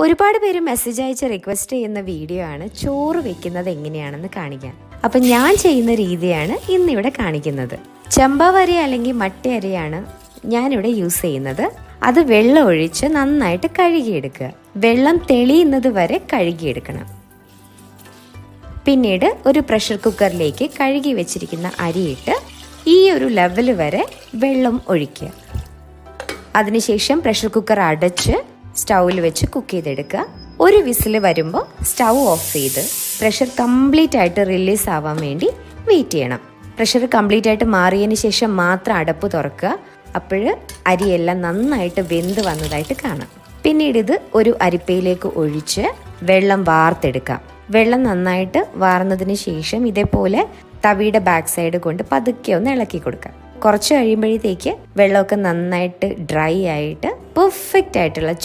ഒരുപാട് പേര് മെസ്സേജ് അയച്ച് റിക്വസ്റ്റ് ചെയ്യുന്ന വീഡിയോ ആണ് ചോറ് വെക്കുന്നത് എങ്ങനെയാണെന്ന് കാണിക്കാൻ. അപ്പം ഞാൻ ചെയ്യുന്ന രീതിയാണ് ഇന്നിവിടെ കാണിക്കുന്നത്. ചമ്പവരി അല്ലെങ്കിൽ മട്ടി അരയാണ് ഞാനിവിടെ യൂസ് ചെയ്യുന്നത്. അത് വെള്ളം ഒഴിച്ച് നന്നായിട്ട് കഴുകിയെടുക്കുക. വെള്ളം തെളിയുന്നത് വരെ കഴുകിയെടുക്കണം. പിന്നീട് ഒരു പ്രഷർ കുക്കറിലേക്ക് കഴുകി വെച്ചിരിക്കുന്ന അരിയിട്ട് ഈ ഒരു ലെവൽ വരെ വെള്ളം ഒഴിക്കുക. അതിനുശേഷം പ്രഷർ കുക്കർ അടച്ച് സ്റ്റൗവിൽ വെച്ച് കുക്ക് ചെയ്തെടുക്കുക. ഒരു വിസിൽ വരുമ്പോൾ സ്റ്റൗ ഓഫ് ചെയ്ത് പ്രഷർ കംപ്ലീറ്റ് ആയിട്ട് റിലീസ് ആവാൻ വേണ്ടി വെയിറ്റ് ചെയ്യണം. പ്രഷർ കംപ്ലീറ്റ് ആയിട്ട് മാറിയതിന് ശേഷം മാത്രം അടപ്പ് തുറക്കുക. അപ്പോൾ അരിയെല്ലാം നന്നായിട്ട് വെന്ത് വന്നതായിട്ട് കാണാം. പിന്നീട് ഇത് ഒരു അരിപ്പയിലേക്ക് ഒഴിച്ച് വെള്ളം വാർത്തെടുക്കാം. വെള്ളം നന്നായിട്ട് വാർന്നതിന് ശേഷം ഇതേപോലെ തവിയുടെ ബാക്ക് സൈഡ് കൊണ്ട് പതുക്കെ ഒന്ന് ഇളക്കി കൊടുക്കാം കുറച്ച് കഴിയുമ്പോഴത്തേക്ക് വെള്ളമൊക്കെ നന്നായിട്ട് ഡ്രൈ ആയിട്ട് പെർഫെക്റ്റ് ആയിട്ടുള്ള